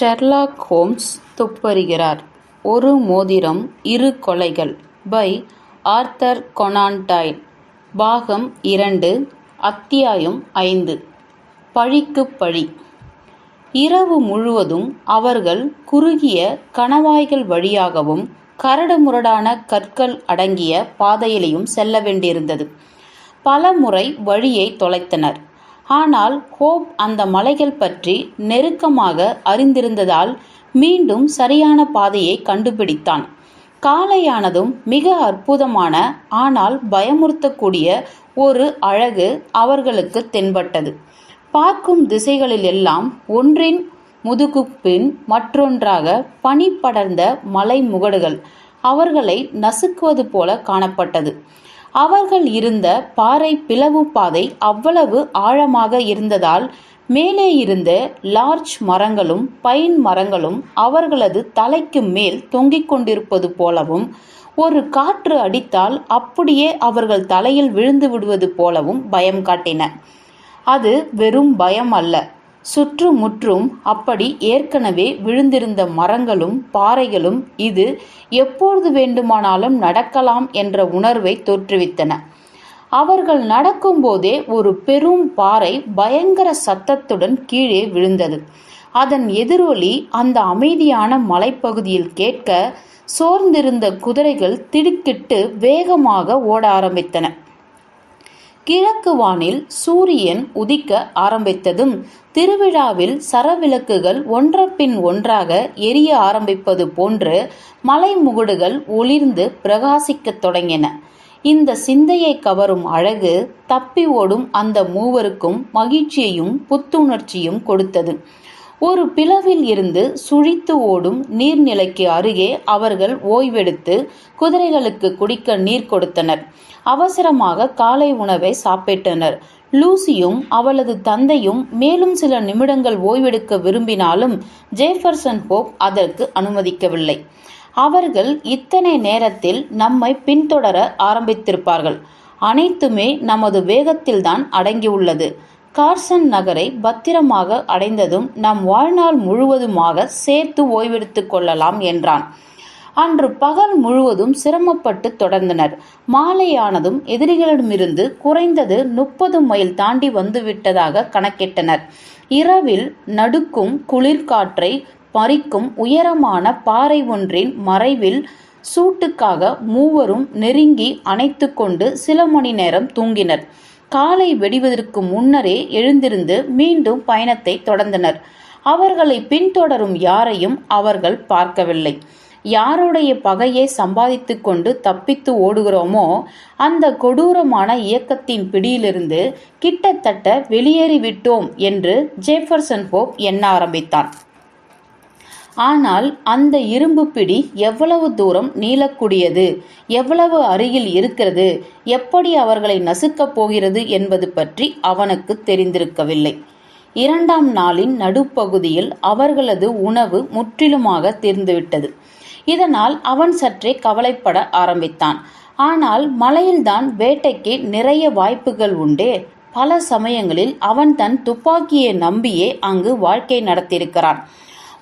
Sherlock Holmes துப்பறிகிறார். ஒரு மோதிரம் இரு கொலைகள் பை ஆர்தர் கொனான் பாகம் இரண்டு அத்தியாயம் ஐந்து. பழிக்குப் பழி. இரவு முழுவதும் அவர்கள் குறுகிய கணவாய்கள் வழியாகவும் கரடுமுரடான கற்கள் அடங்கிய பாதையிலையும் செல்ல வேண்டியிருந்தது. பல முறை வழியை தொலைத்தனர். ஆனால் ஹோப் அந்த மலைகள் பற்றி நெருக்கமாக அறிந்திருந்ததால் மீண்டும் சரியான பாதையை கண்டுபிடித்தான். காலையானதும் மிக அற்புதமான ஆனால் பயமுறுத்தக்கூடிய ஒரு அழகு அவர்களுக்கு தென்பட்டது. பார்க்கும் திசைகளிலெல்லாம் ஒன்றின் முதுகுப்பின் மற்றொன்றாக பனி படர்ந்த மலை முகடுகள் அவர்களை நசுக்குவது போல காணப்பட்டது. அவர்கள் இருந்த பாறை பிளவு பாதை அவ்வளவு ஆழமாக இருந்ததால் மேலே இருந்த லார்ஜ் மரங்களும் பைன் மரங்களும் அவர்களது தலைக்கு மேல் தொங்கிக் கொண்டிருப்பது போலவும் ஒரு காற்று அடித்தால் அப்படியே அவர்கள் தலையில் விழுந்து விடுவது போலவும் பயம் காட்டின. அது வெறும் பயம் அல்ல. சுற்றுமுற்றும் அப்படி ஏற்கனவே விழுந்திருந்த மரங்களும் பாறைகளும் இது எப்பொழுது வேண்டுமானாலும் நடக்கலாம் என்ற உணர்வை தோற்றுவித்தன. அவர்கள் நடக்கும்போதே ஒரு பெரும் பாறை பயங்கர சத்தத்துடன் கீழே விழுந்தது. அதன் எதிரொலி அந்த அமைதியான மலைப்பகுதியில் கேட்க சோர்ந்திருந்த குதிரைகள் திடுக்கிட்டு வேகமாக ஓட ஆரம்பித்தன. கிழக்கு வானில் சூரியன் உதிக்க ஆரம்பித்ததும் திருவிழாவில் சரவிளக்குகள் ஒன்றப்பின் ஒன்றாக எரிய ஆரம்பிப்பது போன்று மலைமுகுடுகள் ஒளிர்ந்து பிரகாசிக்கத் தொடங்கின. இந்த சிந்தையை கவரும் அழகு தப்பி ஓடும் அந்த மூவருக்கும் மகிழ்ச்சியையும் புத்துணர்ச்சியும் கொடுத்தது. ஒரு பிளவில் இருந்து சுழித்து ஓடும் நீர்நிலைக்கு அருகே அவர்கள் ஓய்வெடுத்து குதிரைகளுக்கு குடிக்க நீர் கொடுத்தனர். அவசரமாக காலை உணவை சாப்பிட்டனர். லூசியும் அவளது தந்தையும் மேலும் சில நிமிடங்கள் ஓய்வெடுக்க விரும்பினாலும் ஜேஃபர்சன் ஹோப் அதற்கு அனுமதிக்கவில்லை. அவர்கள் இத்தனை நேரத்தில் நம்மை பின்தொடர ஆரம்பித்திருப்பார்கள். அனைத்துமே நமது வேகத்தில்தான் அடங்கியுள்ளது. கார்சன் நகரை பத்திரமாக அடைந்ததும் நம் வாழ்நாள் முழுவதுமாக சேர்த்து ஓய்வெடுத்துக் கொள்ளலாம் என்றான். அன்று பகல் முழுவதும் சிரமப்பட்டு தொடர்ந்தனர். மாலையானதும் எதிரிகளிடமிருந்து குறைந்தது முப்பது மைல் தாண்டி வந்துவிட்டதாக கணக்கிட்டனர். இரவில் நடுக்கும் குளிர்காற்றை மறிக்கும் உயரமான பாறை ஒன்றின் மறைவில் சூட்டுக்காக மூவரும் நெருங்கி அணைத்து கொண்டு சில மணி நேரம் தூங்கினர். காலை வெடிவதற்கு முன்னரே எழுந்திருந்து மீண்டும் பயணத்தை தொடர்ந்தனர். அவர்களை பின்தொடரும் யாரையும் அவர்கள் பார்க்கவில்லை. யாருடைய பகையை சம்பாதித்து கொண்டு தப்பித்து ஓடுகிறோமோ அந்த கொடூரமான இயக்கத்தின் பிடியிலிருந்து கிட்டத்தட்ட வெளியேறிவிட்டோம் என்று ஜேஃபர்சன் ஹோப் எண்ண ஆரம்பித்தான். ஆனால் அந்த இரும்பு பிடி எவ்வளவு தூரம் நீளக்கூடியது? எவ்வளவு அருகில் இருக்கிறது? எப்படி அவர்களை நசுக்கப் போகிறது என்பது பற்றி அவனுக்கு தெரிந்திருக்கவில்லை. இரண்டாம் நாளின் நடுப்பகுதியில் அவர்களது உணவு முற்றிலுமாக தீர்ந்துவிட்டது. இதனால் அவன் சற்றே கவலைப்பட ஆரம்பித்தான். ஆனால் மலையில்தான் வேட்டைக்கு நிறைய வாய்ப்புகள் உண்டே. பல சமயங்களில் அவன் தன் துப்பாக்கியை நம்பியே அங்கு வாழ்க்கை நடத்தியிருக்கிறான்.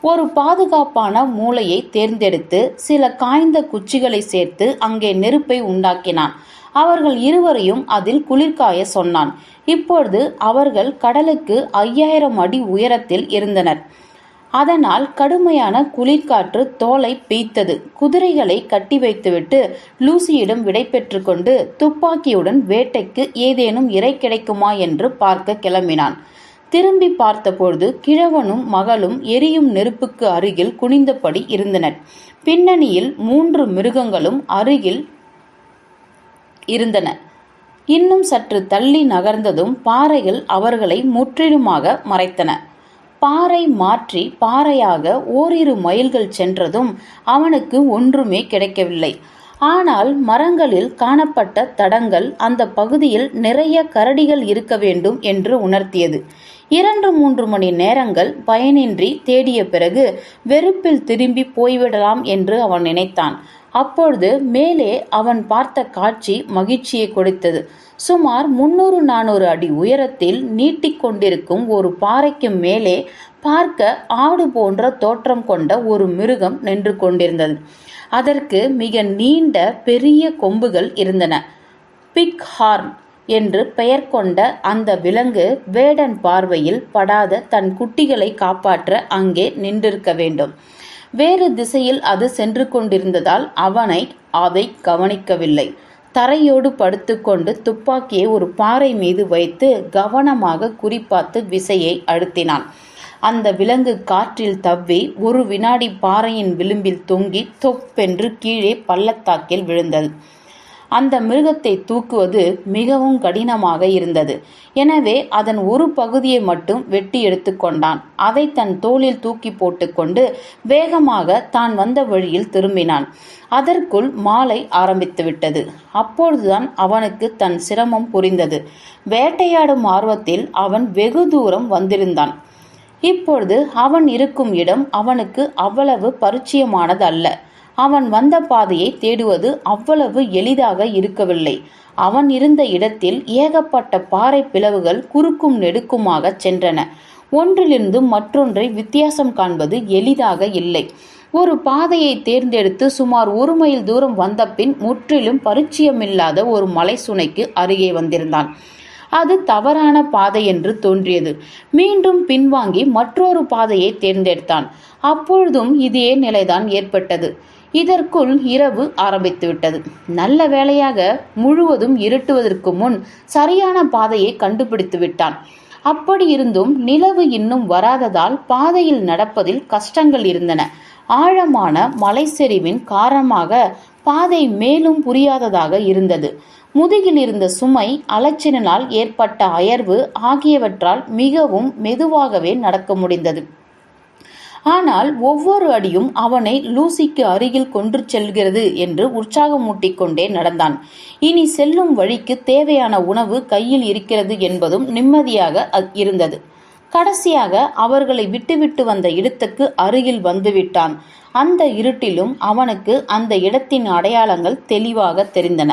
ஒரு பாதுகாப்பான மூளையை தேர்ந்தெடுத்து சில காய்ந்த குச்சிகளை சேர்த்து அங்கே நெருப்பை உண்டாக்கினான். அவர்கள் இருவரையும் அதில் குளிர்காய சொன்னான். இப்பொழுது அவர்கள் கடலுக்கு ஐயாயிரம் அடி உயரத்தில் இருந்தனர். அதனால் கடுமையான குளிர்காற்று தோலை பீய்த்தது. குதிரைகளை கட்டி வைத்துவிட்டு லூசியிடம் விடை கொண்டு துப்பாக்கியுடன் வேட்டைக்கு ஏதேனும் இறை கிடைக்குமா என்று பார்க்க கிளம்பினான். திரும்பி பார்த்தபொழுது கிழவனும் மகளும் எரியும் நெருப்புக்கு அருகில் குனிந்தபடி இருந்தனர். பின்னணியில் மூன்று மிருகங்களும் அருகில் இருந்தன. இன்னும் சற்று தள்ளி நகர்ந்ததும் பாறைகள் அவர்களை முற்றிலுமாக மறைத்தன. பாறை மாற்றி பாறையாக ஓரிரு மைல்கள் சென்றதும் அவனுக்கு ஒன்றுமே கிடைக்கவில்லை. ஆனால் மரங்களில் காணப்பட்ட தடங்கள் அந்த பகுதியில் நிறைய கரடிகள் இருக்க வேண்டும் என்று உணர்த்தியது. இரண்டு மூன்று மணி நேரங்கள் பயனின்றி தேடிய பிறகு வெறுப்பில் திரும்பி போய்விடலாம் என்று அவன் நினைத்தான். அப்பொழுது மேலே அவன் பார்த்த காட்சி மகிழ்ச்சியை கொடுத்தது. சுமார் முன்னூறு நானூறு அடி உயரத்தில் நீட்டிக்கொண்டிருக்கும் ஒரு பாறைக்கு மேலே பார்க்க ஆடு போன்ற தோற்றம் கொண்ட ஒரு மிருகம் நின்று கொண்டிருந்தது. அதற்கு மிக நீண்ட பெரிய கொம்புகள் இருந்தன. பிக் ஹார்ன் என்று பெயர் கொண்ட அந்த விலங்கு வேடன் பார்வையில் படாத தன் குட்டிகளை காப்பாற்ற அங்கே நின்றிருக்க வேண்டும். வேறு திசையில் அது சென்று கொண்டிருந்ததால் அவனை அதை கவனிக்கவில்லை. தரையோடு படுத்துக்கொண்டு துப்பாக்கியை ஒரு பாறை மீது வைத்து கவனமாக குறிப்பார்த்து விசையை அழுத்தினான். அந்த விலங்கு காற்றில் தவ்வி ஒரு வினாடி பாறையின் விளிம்பில் தொங்கி தொப்பென்று கீழே பள்ளத்தாக்கில் விழுந்தது. அந்த மிருகத்தை தூக்குவது மிகவும் கடினமாக இருந்தது. எனவே அதன் ஒரு பகுதியை மட்டும் வெட்டி எடுத்துக்கொண்டான் அதை தன் தோளில் தூக்கி போட்டுக்கொண்டு வேகமாக தான் வந்த வழியில் திரும்பினான். அதற்குள் மாலை ஆரம்பித்துவிட்டது. அப்பொழுதுதான் அவனுக்கு தன் சிரமம் புரிந்தது. வேட்டையாடும் ஆர்வத்தில் அவன் வெகு தூரம் வந்திருந்தான். இப்பொழுது அவன் இருக்கும் இடம் அவனுக்கு அவ்வளவு பரிச்சயமானது அல்ல அவன் வந்த பாதையை தேடுவது அவ்வளவு எளிதாக இருக்கவில்லை. அவன் இருந்த இடத்தில் ஏகப்பட்ட பாறை பிளவுகள் குறுக்கும் நெடுக்குமாக சென்றன. ஒன்றிலிருந்து மற்றொன்றை வித்தியாசம் காண்பது எளிதாக இல்லை. ஒரு பாதையை தேர்ந்தெடுத்து சுமார் ஒரு மைல் தூரம் வந்த பின் முற்றிலும் பரிச்சயமில்லாத ஒரு மலை சுனைக்கு அருகே வந்திருந்தான். அது தவறான பாதை என்று தோன்றியது. மீண்டும் பின்வாங்கி மற்றொரு பாதையை தேர்ந்தெடுத்தான். அப்பொழுதும் இதே நிலைதான் ஏற்பட்டது. இதற்குள் இரவு ஆரம்பித்துவிட்டது. நல்ல வேளையாக முழுவதும் இருட்டுவதற்கு முன் சரியான பாதையை கண்டுபிடித்து விட்டான். அப்படி இருந்தும் நிலவு இன்னும் வராததால் பாதையில் நடப்பதில் கஷ்டங்கள் இருந்தன. ஆழமான மலைச்சரிவின் காரணமாக பாதை மேலும் புரியாததாக இருந்தது. முதுகில் இருந்த சுமை அலைச்சலினால் ஏற்பட்ட அயர்வு ஆகியவற்றால் மிகவும் மெதுவாகவே நடக்க முடிந்தது. ஆனால் ஒவ்வொரு அடியும் அவனை லூசிக்கு அருகில் கொன்று செல்கிறது என்று உற்சாகமூட்டிக் கொண்டே நடந்தான். இனி செல்லும் வழிக்கு தேவையான உணவு கையில் இருக்கிறது என்பதும் நிம்மதியாக இருந்தது. கடைசியாக அவர்களை விட்டுவிட்டு வந்த இடத்துக்கு அருகில் வந்துவிட்டான். அந்த இருட்டிலும் அவனுக்கு அந்த இடத்தின் அடையாளங்கள் தெளிவாக தெரிந்தன.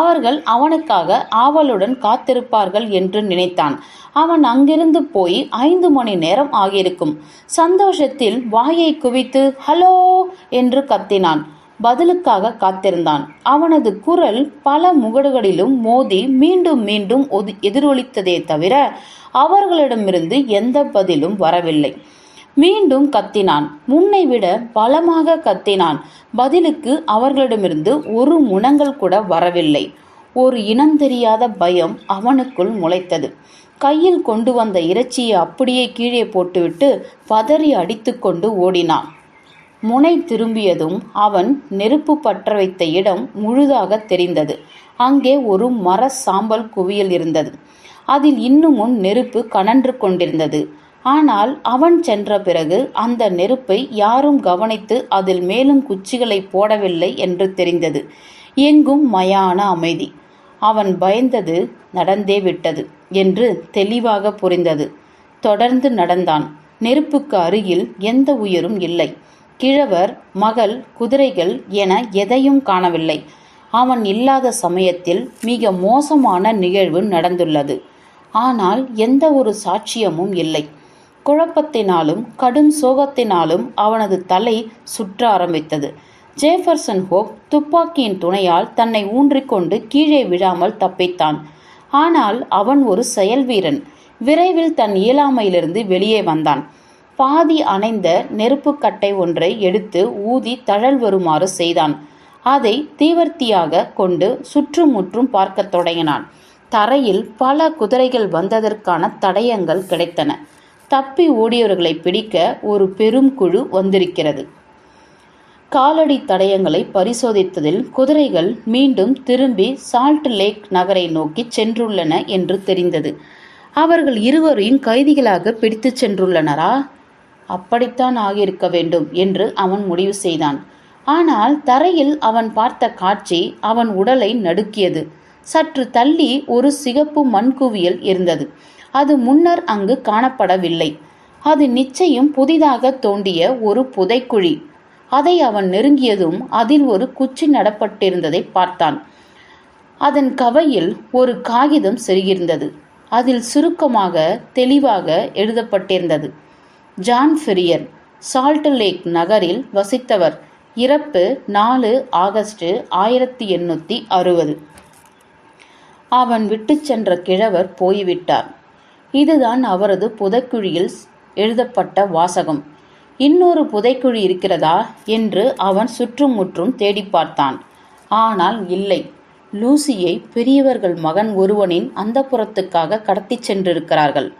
அவர்கள் அவனுக்காக ஆவலுடன் காத்திருப்பார்கள் என்று நினைத்தான். அவன் அங்கிருந்து போய் ஐந்து மணி நேரம் ஆகியிருக்கும். சந்தோஷத்தில் வாயை குவித்து ஹலோ என்று கத்தினான். பதிலுக்காக காத்திருந்தான். அவனது குரல் பல முகடுகளிலும் மோதி மீண்டும் மீண்டும் எதிரொலித்ததே தவிர அவர்களிடமிருந்து எந்த பதிலும் வரவில்லை. மீண்டும் கத்தினான். முன்னை விட பலமாக கத்தினான். பதிலுக்கு அவர்களிடமிருந்து ஒரு முனங்கள் கூட வரவில்லை. ஒரு இனம் தெரியாத பயம் அவனுக்குள் முளைத்தது. கையில் கொண்டு வந்த இறைச்சியை அப்படியே கீழே போட்டுவிட்டு பதறி அடித்துக்கொண்டு ஓடினான். முனை திரும்பியதும் அவன் நெருப்பு பற்ற வைத்த இடம் முழுதாக தெரிந்தது. அங்கே ஒரு மர சாம்பல் குவியல் இருந்தது. அதில் இன்னுமும் நெருப்பு கனன்று கொண்டிருந்தது. ஆனால் அவன் சென்ற பிறகு அந்த நெருப்பை யாரும் கவனித்து அதில் மேலும் குச்சிகளை போடவில்லை என்று தெரிந்தது. எங்கும் மயான அமைதி. அவன் பயந்தது நடந்தே விட்டது என்று தெளிவாக புரிந்தது. தொடர்ந்து நடந்தான். நெருப்புக்கு அருகில் எந்த உயிரும் இல்லை. கிழவர் மகள் குதிரைகள் என எதையும் காணவில்லை. அவன் இல்லாத சமயத்தில் மிக மோசமான நிகழ்வு நடந்துள்ளது. ஆனால் எந்த ஒரு சாட்சியமும் இல்லை. குழப்பத்தினாலும் கடும் சோகத்தினாலும் அவனது தலை சுற்ற ஆரம்பித்தது. ஜேஃபர்சன் ஹோப் துப்பாக்கியின் துணையால் தன்னை ஊன்றிக்கொண்டு கீழே விழாமல் தப்பித்தான். ஆனால் அவன் ஒரு செயல் வீரன். விரைவில் தன் இயலாமையிலிருந்து வெளியே வந்தான். பாதி அணைந்த நெருப்புக்கட்டை ஒன்றை எடுத்து ஊதி தழல் வருமாறு செய்தான். அதை தீவர்த்தியாக கொண்டு சுற்றுமுற்றும் பார்க்கத் தொடங்கினான். தரையில் பல குதிரைகள் வந்ததற்கான தடயங்கள் கிடைத்தன. தப்பி ஓடியவர்களை பிடிக்க ஒரு பெரும் குழு வந்திருக்கிறது. காலடி தடயங்களை பரிசோதித்ததில் குதிரைகள் மீண்டும் திரும்பி சால்ட் லேக் நகரை நோக்கி சென்றுள்ளன என்று தெரிந்தது. அவர்கள் இருவரையும் கைதிகளாக பிடித்துச் சென்றுள்ளனரா? அப்படித்தான் ஆகியிருக்க வேண்டும் என்று அவன் முடிவு செய்தான். ஆனால் தரையில் அவன் பார்த்த காட்சி அவன் உடலை நடுக்கியது. சற்று தள்ளி ஒரு சிகப்பு மண்குவியல் இருந்தது. அது முன்னர் அங்கு காணப்படவில்லை. அது நிச்சயம் புதிதாக தோண்டிய ஒரு புதைக்குழி. அதை அவன் நெருங்கியதும் அதில் ஒரு குச்சி நடப்பட்டிருந்ததை பார்த்தான். அதன் கவையில் ஒரு காகிதம் செருகியிருந்தது. அதில் சுருக்கமாக தெளிவாக எழுதப்பட்டிருந்தது. ஜான் ஃபெரியர் சால்ட் லேக் நகரில் வசித்தவர். இறப்பு நாலு ஆகஸ்ட் ஆயிரத்தி எண்ணூற்றி அறுபது. அவன் விட்டுச் சென்ற கிழவர் போய்விட்டார். இதுதான் அவரது புதைக்குழியில் எழுதப்பட்ட வாசகம். இன்னொரு புதைக்குழி இருக்கிறதா? என்று அவன் சுற்றுமுற்றும் தேடி பார்த்தான். ஆனால் இல்லை. லூசியை பெரியவர்கள் மகன் ஒருவனின் அந்தப்புறத்துக்காக கடத்திச் சென்றிருக்கிறார்கள்.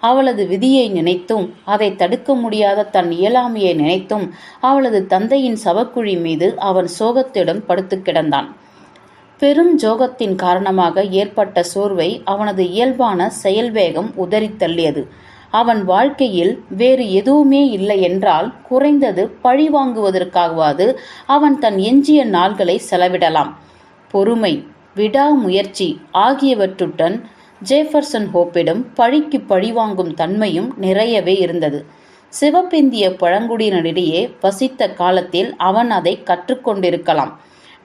அவளது விதியை நினைத்தும் அதை தடுக்க முடியாத தன் இயலாமையை நினைத்தும் அவளது தந்தையின் சவக்குழி மீது அவன் சோகத்திடம் படுத்து கிடந்தான். பெரும் ஜோகத்தின் காரணமாக ஏற்பட்ட சோர்வை அவனது இயல்பான செயல்வேகம் உதறித்தள்ளியது அவன் வாழ்க்கையில் வேறு எதுவுமே இல்லை என்றால் குறைந்தது பழி வாங்குவதற்காகவாது அவன் தன் எஞ்சிய நாள்களை செலவிடலாம். பொறுமை விடாமுயற்சி ஆகியவற்றுடன் ஜேஃபர்சன் ஹோப்பிடம் பழிக்கு பழிவாங்கும் தன்மையும் நிறையவே இருந்தது. சிவப்பிந்திய பழங்குடியினரிடையே வசித்த காலத்தில் அவன் அதை கற்றுக்கொண்டிருக்கலாம்.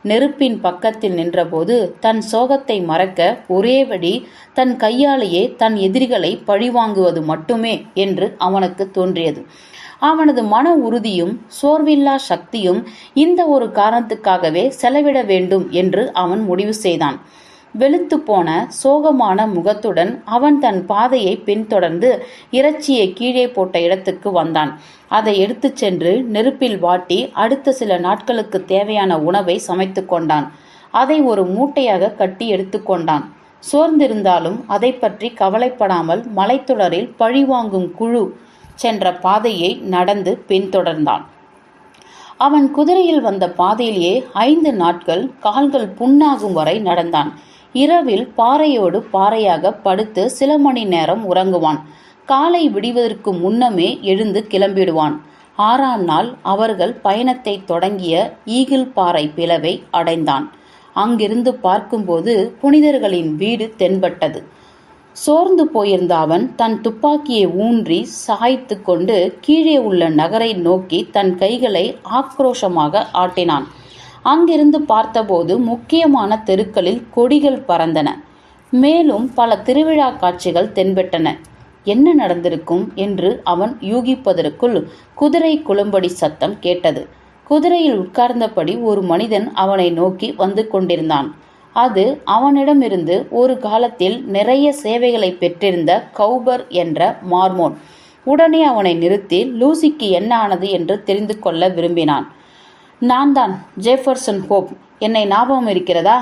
நெருப்பின் பக்கத்தில் நின்றபோது தன் சோகத்தை மறக்க ஒரேபடி தன் கையாலேயே தன் எதிரிகளை பழிவாங்குவது மட்டுமே என்று அவனுக்கு தோன்றியது. அவனது மன உறுதியும் சோர்வில்லா சக்தியும் இந்த ஒரு காரணத்துக்காகவே செலவிட வேண்டும் என்று அவன் முடிவு செய்தான். வெளுத்து போன சோகமான முகத்துடன் அவன் தன் பாதையை பின்தொடர்ந்து இறைச்சியை கீழே போட்ட இடத்துக்கு வந்தான். அதை எடுத்துச் சென்று நெருப்பில் வாட்டி அடுத்த சில நாட்களுக்கு தேவையான உணவை சமைத்து கொண்டான். அதை ஒரு மூட்டையாக கட்டி எடுத்துக்கொண்டான் சோர்ந்திருந்தாலும் அதை பற்றி கவலைப்படாமல் மலைத்தொடரில் பழிவாங்கும் குழு சென்ற பாதையை நடந்து பின்தொடர்ந்தான். அவன் குதிரையில் வந்த பாதையிலேயே ஐந்து நாட்கள் கால்கள் புண்ணாகும் வரை நடந்தான். இரவில் பாறையோடு பாறையாக படுத்து சில மணி நேரம் உறங்குவான். காலை விடிவதற்கு முன்னமே எழுந்து கிளம்பிடுவான். ஆறாம் நாள் அவர்கள் பயணத்தை தொடங்கிய ஈகிள் பாறை பிளவை அடைந்தான். அங்கிருந்து பார்க்கும்போது புனிதர்களின் வீடு தென்பட்டது. சோர்ந்து போயிருந்த அவன் தன் துப்பாக்கியை ஊன்றி சாய்த்து கொண்டு கீழே உள்ள நகரை நோக்கி தன் கைகளை ஆக்ரோஷமாக ஆட்டினான். அங்கிருந்து பார்த்தபோது முக்கியமான தெருக்களில் கொடிகள் பறந்தன. மேலும் பல திருவிழா காட்சிகள் தென்பட்டன. என்ன நடந்திருக்கும்? என்று அவன் யூகிப்பதற்குள் குதிரை குளம்படி சத்தம் கேட்டது. குதிரையில் உட்கார்ந்தபடி ஒரு மனிதன் அவனை நோக்கி வந்து கொண்டிருந்தான். அது அவனிடமிருந்து ஒரு காலத்தில் நிறைய சேவைகளை பெற்றிருந்த கௌபர் என்ற மார்மோன். உடனே அவனை நிறுத்தி லூசிக்கு என்ன ஆனது? என்று தெரிந்து கொள்ள விரும்பினான். நான் தான் ஜேஃபர்சன் ஹோப். என்னை ஞாபகம் இருக்கிறதா?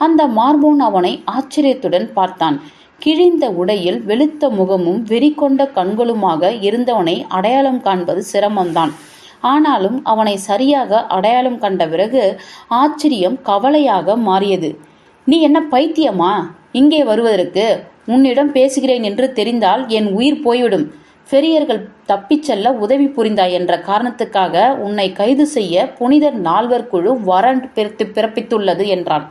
அந்த மார்போன் அவனை ஆச்சரியத்துடன் பார்த்தான். கிழிந்த உடையில் வெளுத்த முகமும் வெறிகொண்ட கண்களுமாக இருந்தவனை அடையாளம் காண்பது சிரமம்தான். ஆனாலும் அவனை சரியாக அடையாளம் கண்ட பிறகு ஆச்சரியம் கவலையாக மாறியது. நீ என்ன பைத்தியமா? இங்கே வருவதற்கு உன்னிடம் பேசுகிறேன் என்று தெரிந்தால் என் உயிர் போய்விடும். பெரியர்கள் தப்பிச் செல்ல உதவி புரிந்தாய் என்ற காரணத்துக்காக உன்னை கைது செய்ய புனிதர் நால்வர் குழு வரண்ட் பிறத்து பிறப்பித்துள்ளது என்றான்.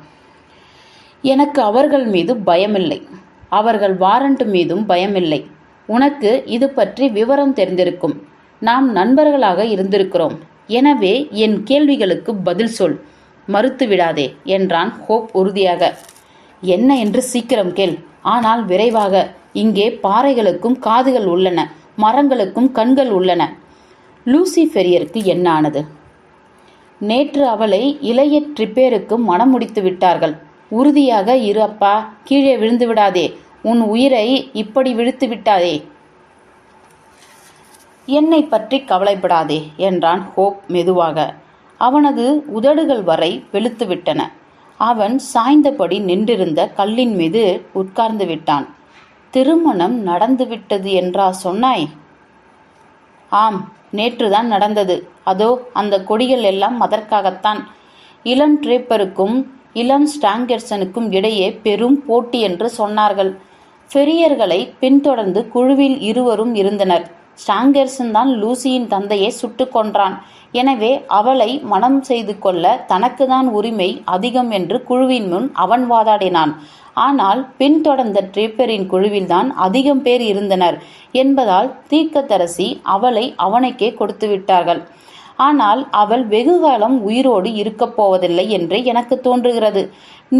எனக்கு அவர்கள் மீது பயமில்லை. அவர்கள் வாரண்ட் மீதும் பயமில்லை. உனக்கு இது பற்றி விவரம் தெரிந்திருக்கும். நாம் நண்பர்களாக இருந்திருக்கிறோம். எனவே என் கேள்விகளுக்கு பதில் சொல். மறுத்து விடாதே என்றான் ஹோப் உறுதியாக. என்ன என்று சீக்கிரம் கேள். ஆனால் விரைவாக. இங்கே பாறைகளுக்கும் காதுகள் உள்ளன. மரங்களுக்கும் கண்கள் உள்ளன. லூசி ஃபெரியருக்கு என்ன ஆனது நேற்று அவளை இளைய ட்ரிப்பேருக்கு மனம் முடித்து விட்டார்கள். உறுதியாக இரு அப்பா கீழே விழுந்து விடாதே. உன் உயிரை இப்படி விழுத்து விட்டாதே. என்னை பற்றி கவலைப்படாதே என்றான் ஹோப் மெதுவாக. அவனது உதடுகள் வரை வெளுத்து விட்டன. அவன் சாய்ந்தபடி நின்றிருந்த கல்லின் மீது உட்கார்ந்து விட்டான். திருமணம் நடந்துவிட்டது என்றா சொன்னாய்? ஆம் நேற்றுதான் நடந்தது. அதோ அந்த கொடிகள் எல்லாம் அதற்காகத்தான். இளம் ட்ரேப்பருக்கும் இளம் ஸ்டாங்கர்சனுக்கும் இடையே பெரும் போட்டி என்று சொன்னார்கள். ஃபெரியர்களை பின்தொடர்ந்து குழுவில் இருவரும் இருந்தனர். ஸ்டாங்கர்சன் தான் லூசியின் தந்தையை சுட்டு கொன்றான். எனவே அவளை மனம் செய்து கொள்ள தனக்குதான் உரிமை அதிகம் என்று குழுவின் முன் அவன் வாதாடினான். ஆனால் பின்தொடர்ந்த ட்ரிப்பரின் குழுவில்தான் அதிகம் பேர் இருந்தனர் என்பதால் தீர்க்கத்தரசி அவளை அவனுக்கே கொடுத்து விட்டார்கள். ஆனால் அவள் வெகுகாலம் உயிரோடு இருக்கப் போவதில்லை என்று எனக்கு தோன்றுகிறது.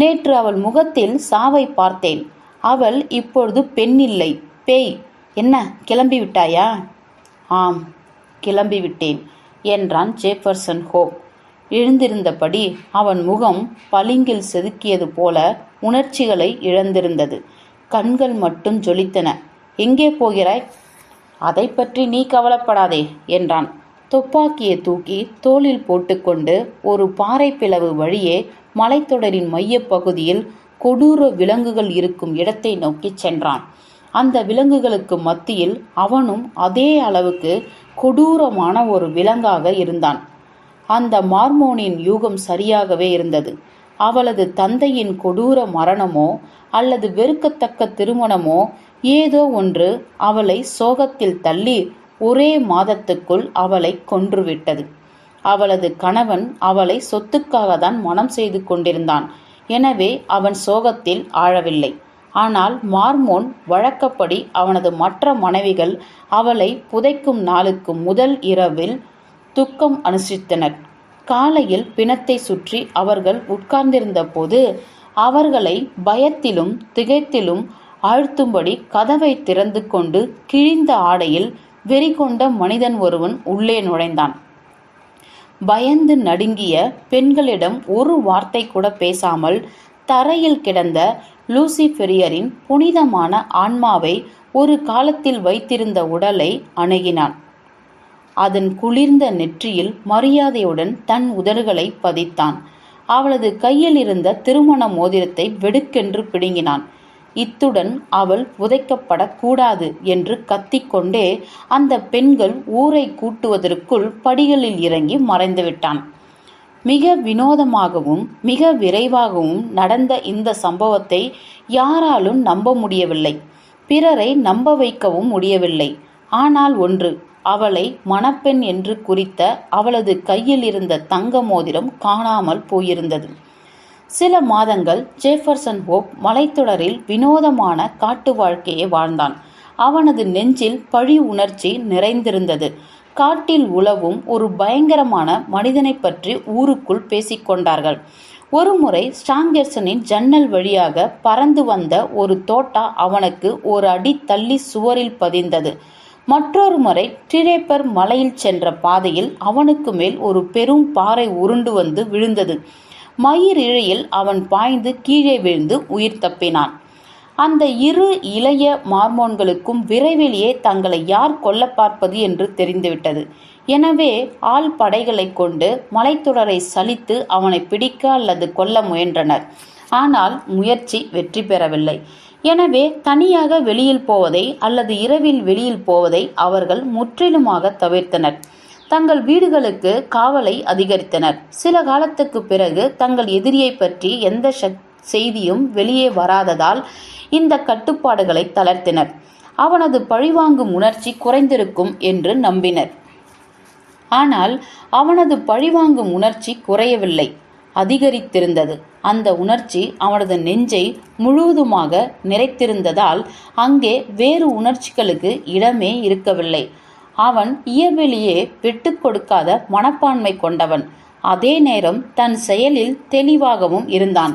நேற்று அவள் முகத்தில் சாவை பார்த்தேன். அவள் இப்பொழுது பெண்ணில்லை பேய். என்ன கிளம்பி விட்டாயா ஆம் கிளம்பிவிட்டேன் என்றான் ஜேஃபர்சன் ஹோப் எழுந்திருந்தபடி அவன் முகம் பளிங்கில் செதுக்கியது போல உணர்ச்சிகளை இழந்திருந்தது. கண்கள் மட்டும் ஜொலித்தன. எங்கே போகிறாய்? அதை பற்றி நீ கவலைப்படாதே என்றான். துப்பாக்கியை தூக்கி தோளில் போட்டுக்கொண்டு ஒரு பாறை பிளவு வழியே மலைத்தொடரின் மையப்பகுதியில் கொடூர விலங்குகள் இருக்கும் இடத்தை நோக்கிச் சென்றான். அந்த விலங்குகளுக்கு மத்தியில் அவனும் அதே அளவுக்கு கொடூரமான ஒரு விலங்காக இருந்தான். அந்த மார்மோனின் யூகம் சரியாகவே இருந்தது. அவளது தந்தையின் கொடூர மரணமோ அல்லது வெறுக்கத்தக்க திருமணமோ ஏதோ ஒன்று அவளை சோகத்தில் தள்ளி ஒரே மாதத்துக்குள் அவளை கொன்றுவிட்டது. அவளது கணவன் அவளை சொத்துக்காக தான் மனம் செய்து கொண்டிருந்தான். எனவே அவன் சோகத்தில் ஆழவில்லை. ஆனால் மார்மோன் வழக்கப்படி அவனது மற்ற மனைவிகள் அவளை புதைக்கும் நாளுக்கு முதல் இரவில் துக்கம் அனுஷ்டித்தனர். காலையில் பிணத்தை சுற்றி அவர்கள் உட்கார்ந்திருந்த போது அவர்களை பயத்திலும் திகைத்திலும் ஆழ்த்தும்படி கதவை திறந்து கொண்டு கிழிந்த ஆடையில் வெறிகொண்ட மனிதன் ஒருவன் உள்ளே நுழைந்தான். பயந்து நடுங்கிய பெண்களிடம் ஒரு வார்த்தை கூட பேசாமல் தரையில் கிடந்த லூசிஃபெரியரின் புனிதமான ஆன்மாவை ஒரு காலத்தில் வைத்திருந்த உடலை அணுகினான். அதன் குளிர்ந்த நெற்றியில் மரியாதையுடன் தன் உதடுகளை பதித்தான். அவளது கையில் இருந்த திருமண மோதிரத்தை வெடுக்கென்று பிடுங்கினான். இத்துடன் அவள் புதைக்கப்படக்கூடாது என்று கத்திக்கொண்டே அந்த பெண்கள் ஊரை கூட்டுவதற்குள் படிகளில் இறங்கி மறைந்துவிட்டான். மிக வினோதமாகவும் மிக விரைவாகவும் நடந்த இந்த சம்பவத்தை யாராலும் நம்ப முடியவில்லை. பிறரை நம்ப வைக்கவும் முடியவில்லை. ஆனால் ஒன்று அவளை மணப்பெண் என்று குறித்த அவளது கையில் இருந்த தங்க மோதிரம் காணாமல் போயிருந்தது. சில மாதங்கள் ஜேஃபர்சன் ஹோப் மலைத்தொடரில் வினோதமான காட்டு வாழ்க்கையை வாழ்ந்தான். அவனது நெஞ்சில் பழி உணர்ச்சி நிறைந்திருந்தது. காட்டில் உலவும் ஒரு பயங்கரமான மனிதனை பற்றி ஊருக்குள் பேசிக்கொண்டார்கள் ஒருமுறை ஸ்டாங்கெர்சனின் ஜன்னல் வழியாக பறந்து வந்த ஒரு தோட்டா அவனுக்கு ஒரு அடி தள்ளி சுவரில் பதிந்தது. மற்றொரு முறை டிரேப்பர் மலையில் சென்ற பாதையில் அவனுக்கு மேல் ஒரு பெரும் பாறை உருண்டு வந்து விழுந்தது. மயிர் இழையில் அவன் பாய்ந்து கீழே விழுந்து உயிர் தப்பினான். அந்த இரு இளைய மார்மோன்களுக்கும் விரைவிலேயே தங்களை யார் கொல்ல பார்ப்பது என்று தெரிந்துவிட்டது. எனவே ஆள் படைகளை கொண்டு மலைத்தொடரை சலித்து அவனை பிடிக்க அல்லது கொல்ல முயன்றனர். ஆனால் முயற்சி வெற்றி பெறவில்லை. எனவே தனியாக வெளியில் போவதை அல்லது இரவில் வெளியில் போவதை அவர்கள் முற்றிலுமாக தவிர்த்தனர். தங்கள் வீடுகளுக்கு காவலை அதிகரித்தனர். சில காலத்துக்கு பிறகு தங்கள் எதிரியை பற்றி எந்த செய்தியும் வெளியே வராததால் இந்த கட்டுப்பாடுகளை தளர்த்தினர். அவனது பழிவாங்கும் உணர்ச்சி குறைந்திருக்கும் என்று நம்பினர். ஆனால் அவனது பழிவாங்கும் உணர்ச்சி குறையவில்லை. அதிகரித்திருந்தது. அந்த உணர்ச்சி அவனது நெஞ்சை முழுவதுமாக நிறைத்திருந்ததால் அங்கே வேறு உணர்ச்சிகளுக்கு இடமே இருக்கவில்லை. அவன் இயல்பிலேயே விட்டு கொடுக்காத மனப்பான்மை கொண்டவன். அதே நேரம் தன் செயலில் தெளிவாகவும் இருந்தான்.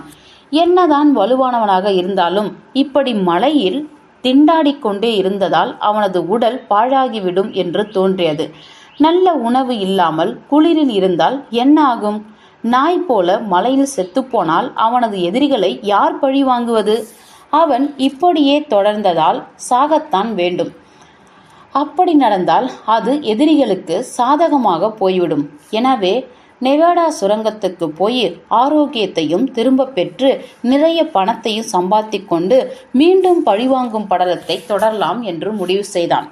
என்னதான் வலுவானவனாக இருந்தாலும் இப்படி மலையில் திண்டாடிக்கொண்டே இருந்ததால் அவனது உடல் பாழாகிவிடும் என்று தோன்றியது. நல்ல உணவு இல்லாமல் குளிரில் இருந்தால் என்ன ஆகும்? நாய் போல மலையில் செத்துப்போனால் அவனது எதிரிகளை யார் பழி வாங்குவது? அவன் இப்படியே தொடர்ந்ததால் சாகத்தான் வேண்டும். அப்படி நடந்தால் அது எதிரிகளுக்கு சாதகமாக போய்விடும். எனவே நெவாடா சுரங்கத்துக்கு போய் ஆரோக்கியத்தையும் திரும்ப பெற்று நிறைய பணத்தையும் சம்பாத்தி கொண்டு மீண்டும் பழிவாங்கும் படலத்தை தொடரலாம் என்று முடிவு செய்தான்.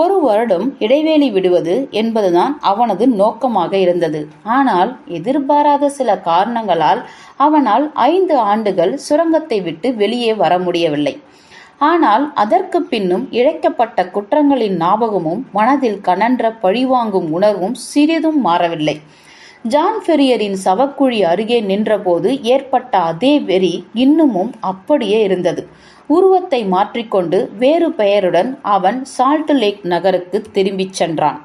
ஒரு வருடம் இடைவேளி விடுவது என்பதுதான் அவனது நோக்கமாக இருந்தது. ஆனால் எதிர்பாராத சில காரணங்களால் அவனால் ஐந்து ஆண்டுகள் சுரங்கத்தை விட்டு வெளியே வர முடியவில்லை. ஆனால் அதற்கு பின்னும் இழைக்கப்பட்ட குற்றங்களின் ஞாபகமும் மனதில் கனன்ற பழிவாங்கும் உணர்வும் சிறிதும் மாறவில்லை. ஜான் ஃபெரியரின் சவக்குழி அருகே நின்றபோது ஏற்பட்ட அதே வெறி இன்னமும் அப்படியே இருந்தது. உருவத்தை மாற்றிக்கொண்டு வேறு பெயருடன் அவன் சால்ட் லேக் நகருக்கு திரும்பிச் சென்றான்.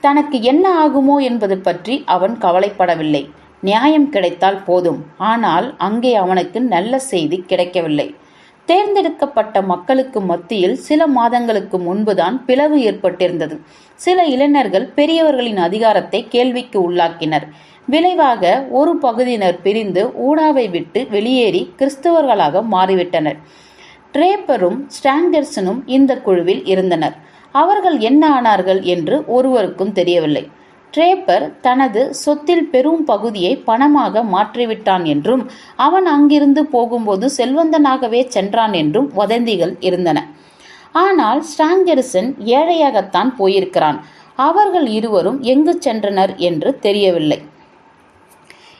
தனக்கு என்ன ஆகுமோ என்பது பற்றி அவன் கவலைப்படவில்லை. நியாயம் கிடைத்தால் போதும். ஆனால் அங்கே அவனுக்கு நல்ல செய்தி கிடைக்கவில்லை. தேர்ந்தெடுக்கப்பட்ட மக்களுக்கு மத்தியில் சில மாதங்களுக்கு முன்புதான் பிளவு ஏற்பட்டிருந்தது. சில இளைஞர்கள் பெரியவர்களின் அதிகாரத்தை கேள்விக்கு உள்ளாக்கினர். விளைவாக ஒரு பகுதியினர் பிரிந்து ஊடாவை விட்டு வெளியேறி கிறிஸ்தவர்களாக மாறிவிட்டனர். ட்ரேப்பரும் ஸ்டாங்கர்சனும் இந்த குழுவில் இருந்தனர். அவர்கள் என்ன ஆனார்கள் என்று ஒருவருக்கும் தெரியவில்லை. ட்ரேப்பர் தனது சொத்தில் பெரும் பகுதியை பணமாக மாற்றிவிட்டான் என்றும் அவன் அங்கிருந்து போகும்போது செல்வந்தனாகவே சென்றான் என்றும் வதந்திகள் இருந்தன. ஆனால் ஸ்டாங்கரிசன் ஏழையாகத்தான் போயிருக்கிறான். அவர்கள் இருவரும் எங்கு சென்றனர் என்று தெரியவில்லை.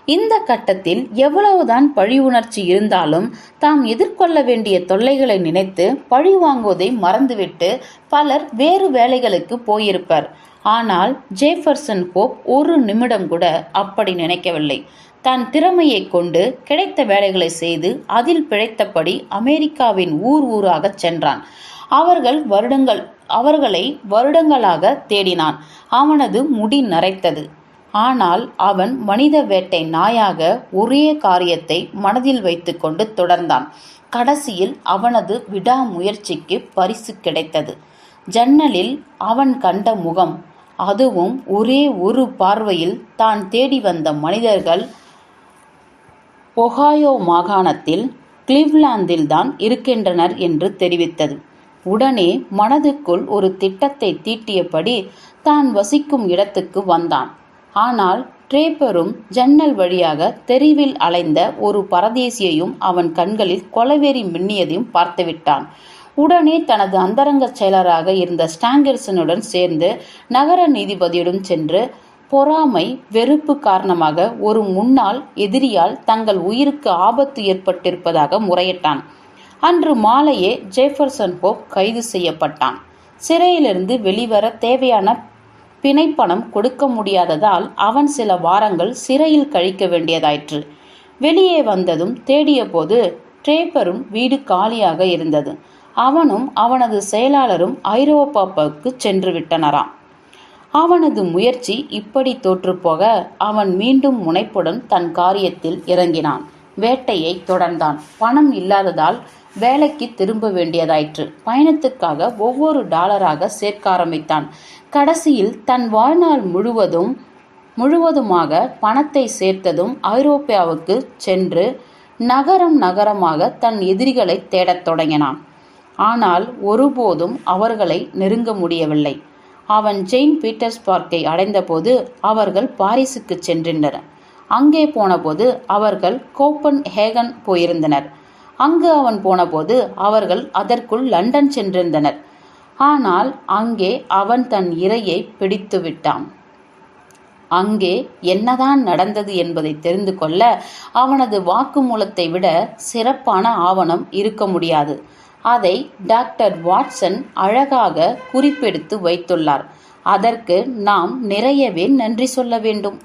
இந்த கட்டத்தில் எவ்வளவுதான் பழி உணர்ச்சி இருந்தாலும் தாம் எதிர்கொள்ள வேண்டிய தொல்லைகளை நினைத்து பழி வாங்குவதை மறந்துவிட்டு பலர் வேறு வேலைகளுக்கு போயிருப்பர். ஆனால் ஜேஃபர்சன் ஹோப் ஒரு நிமிடம் கூட அப்படி நினைக்கவில்லை. தன் திறமையை கொண்டு கிடைத்த வேலைகளை செய்து அதில் பிழைத்தபடி அமெரிக்காவின் ஊர் ஊராக சென்றான். அவர்கள் வருடங்கள் அவர்களை வருடங்களாக தேடினான். அவனது முடி நரைத்தது. ஆனால் அவன் மனித வேட்டை நாயாக ஒரே காரியத்தை மனதில் வைத்துக்கொண்டு தொடர்ந்தான். கடைசியில் அவனது விடாமுயற்சிக்கு பரிசு கிடைத்தது. ஜன்னலில் அவன் கண்ட முகம் அதுவும் ஒரே ஒரு பார்வையில் தான் தேடி வந்த மனிதர்கள் ஒஹாயோ மாகாணத்தில் கிளிவ்லாந்தில்தான் இருக்கின்றனர் என்று தெரிவித்தது. உடனே மனதுக்குள் ஒரு திட்டத்தை தீட்டியபடி தான் வசிக்கும் இடத்துக்கு வந்தான். ஆனால் ட்ரேப்பரும் ஜன்னல் வழியாக தெருவில் அலைந்த ஒரு பரதேசியையும் அவன் கண்களில் கொலவெறி மின்னியதையும் பார்த்துவிட்டான். உடனே தனது அந்தரங்க செயலராக இருந்த ஸ்டாங்கர்சனுடன் சேர்ந்து நகர நீதிபதியுடன் சென்று பொறாமை வெறுப்பு காரணமாக ஒரு முன்னாள் எதிரியால் தங்கள் உயிருக்கு ஆபத்து ஏற்பட்டிருப்பதாக முறையிட்டான். அன்று மாலையே ஜேஃபர்சன் ஹோப் கைது செய்யப்பட்டான். சிறையிலிருந்து வெளிவர தேவையான பிணைப்பணம் கொடுக்க முடியாததால் அவன் சில வாரங்கள் சிறையில் கழிக்க வேண்டியதாயிற்று. வெளியே வந்ததும் தேடியபோது ட்ரேப்பரும் வீடு காலியாக இருந்தது. அவனும் அவனது செயலாளரும் ஐரோப்பாவுக்கு சென்று விட்டனராம் அவனது முயற்சி இப்படி தோற்றுப்போக அவன் மீண்டும் முனைப்புடன் தன் காரியத்தில் இறங்கினான். வேட்டையை தொடர்ந்தான். பணம் இல்லாததால் வேலைக்கு திரும்ப வேண்டியதாயிற்று. பயணத்துக்காக ஒவ்வொரு டாலராக சேர்க்க ஆரம்பித்தான். கடைசியில் தன் வாழ்நாள் முழுவதும் முழுவதுமாக பணத்தை சேர்த்ததும் ஐரோப்பியாவுக்கு சென்று நகரம் நகரமாக தன் எதிரிகளை தேடத் தொடங்கினான். ஆனால் ஒருபோதும் அவர்களை நெருங்க முடியவில்லை. அவன் ஜெயின் பீட்டர்ஸ்பார்க்கை அடைந்தபோது அவர்கள் பாரிஸுக்கு சென்றிருந்தனர் அங்கே போனபோது அவர்கள் கோப்பன் ஹேகன் போயிருந்தனர். அங்கு அவன் போனபோது அவர்கள் அதற்குள் லண்டன் சென்றிருந்தனர். ஆனால் அங்கே அவன் தன் இரையை பிடித்து விட்டான் அங்கே என்னதான் நடந்தது என்பதை தெரிந்து கொள்ள அவனது வாக்குமூலத்தை விட சிறப்பான ஆவணம் இருக்க முடியாது. அதை டாக்டர் வாட்சன் அழகாக குறிப்பெடுத்து வைத்துள்ளார். அதற்கு நாம் நிறையவே நன்றி சொல்ல வேண்டும்.